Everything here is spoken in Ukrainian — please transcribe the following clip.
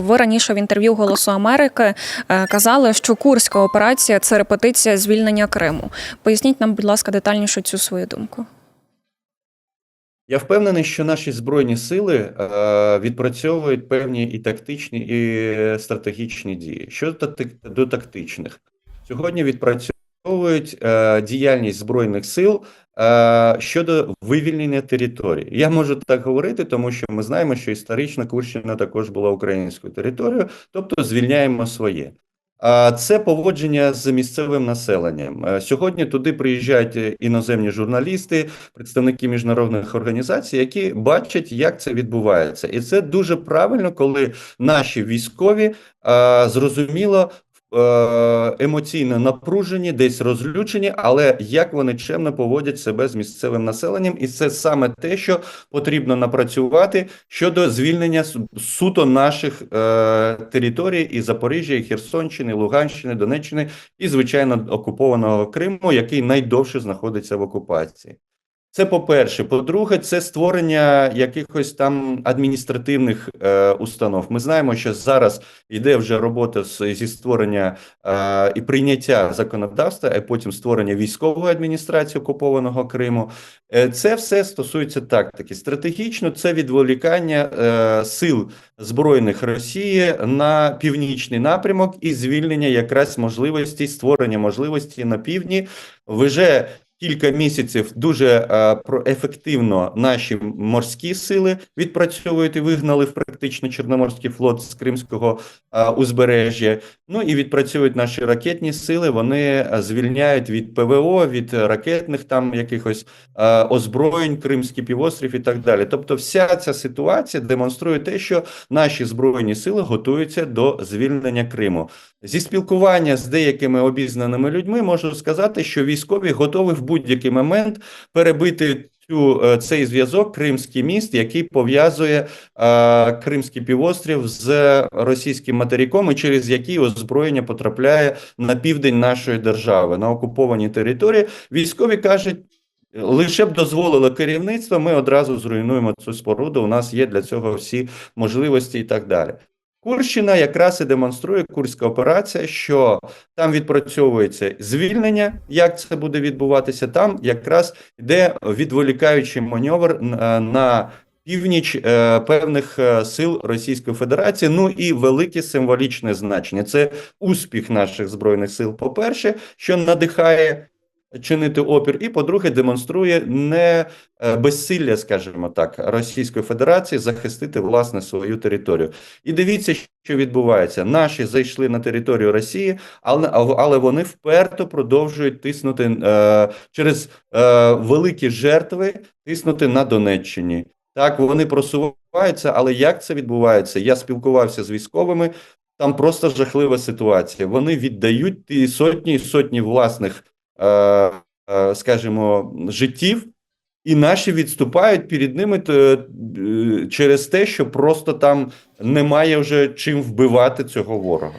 Ви раніше в інтерв'ю Голосу Америки е, казали, що курська операція це репетиція звільнення Криму. Поясніть нам, будь ласка, детальніше цю свою думку. Я впевнений, що наші збройні сили е, відпрацьовують певні і тактичні, і стратегічні дії. Щодо до тактичних, сьогодні відпрацьовують е, діяльність збройних сил е, щодо вивільнення території. Я можу так говорити, тому що ми знаємо, що історично Курщина також була українською територією, тобто звільняємо своє. А це поводження з місцевим населенням. Е, Сьогодні туди приїжджають е, іноземні журналісти, представники міжнародних організацій, які бачать, як це відбувається, і це дуже правильно, коли наші військові а, зрозуміло. Е, Емоційно напружені, десь розлючені, але як вони чемно поводять себе з місцевим населенням, і це саме те, що потрібно напрацювати щодо звільнення суто наших е, територій і Запоріжжя, і Херсонщини, і Луганщини, Донеччини і звичайно окупованого Криму, який найдовше знаходиться в окупації. Це по-перше. По-друге, це створення якихось там адміністративних е, установ. Ми знаємо, що зараз йде вже робота з, зі створення е, і прийняття законодавства, а потім створення військової адміністрації окупованого Криму. Е, це все стосується тактики. Стратегічно це відволікання е, сил збройних Росії на північний напрямок і звільнення якраз можливості створення можливості на півдні. Вже кілька місяців дуже е, ефективно наші морські сили відпрацьовують і вигнали в практично Чорноморський флот з Кримського е, узбережжя. Ну і відпрацьовують наші ракетні сили. Вони е, звільняють від ПВО, від ракетних там якихось озброєнь, Кримський півострів і так далі. Тобто, вся ця ситуація демонструє те, що наші збройні сили готуються до звільнення Криму. Зі спілкування з деякими обізнаними людьми можу сказати, що військові готові в будь-який момент перебити цю е, цей зв'язок Кримський міст, який пов'язує е, Кримський півострів з російським материком, і через який озброєння потрапляє на південь нашої держави на окуповані території. Військові кажуть. Лише б дозволило керівництво, ми одразу зруйнуємо цю споруду. У нас є для цього всі можливості і так далі. Курщина якраз і демонструє курська операція, що там відпрацьовується звільнення, як це буде відбуватися. Там якраз йде відволікаючий маневр е, на північ е, певних е, сил Російської Федерації. Ну і велике символічне значення. Це успіх наших збройних сил. По перше, що надихає. Чинити опір, і по-друге, демонструє не е, безсилля, скажімо так, Російської Федерації захистити власне свою територію. І дивіться, що відбувається. Наші зайшли на територію Росії, але але вони вперто продовжують тиснути е, через е, великі жертви, тиснути на Донеччині. Так вони просуваються, але як це відбувається? Я спілкувався з військовими. Там просто жахлива ситуація. Вони віддають ті сотні і сотні власних, скажімо, життів, і наші відступають перед ними е, е, через те, що просто там немає вже чим вбивати цього ворога.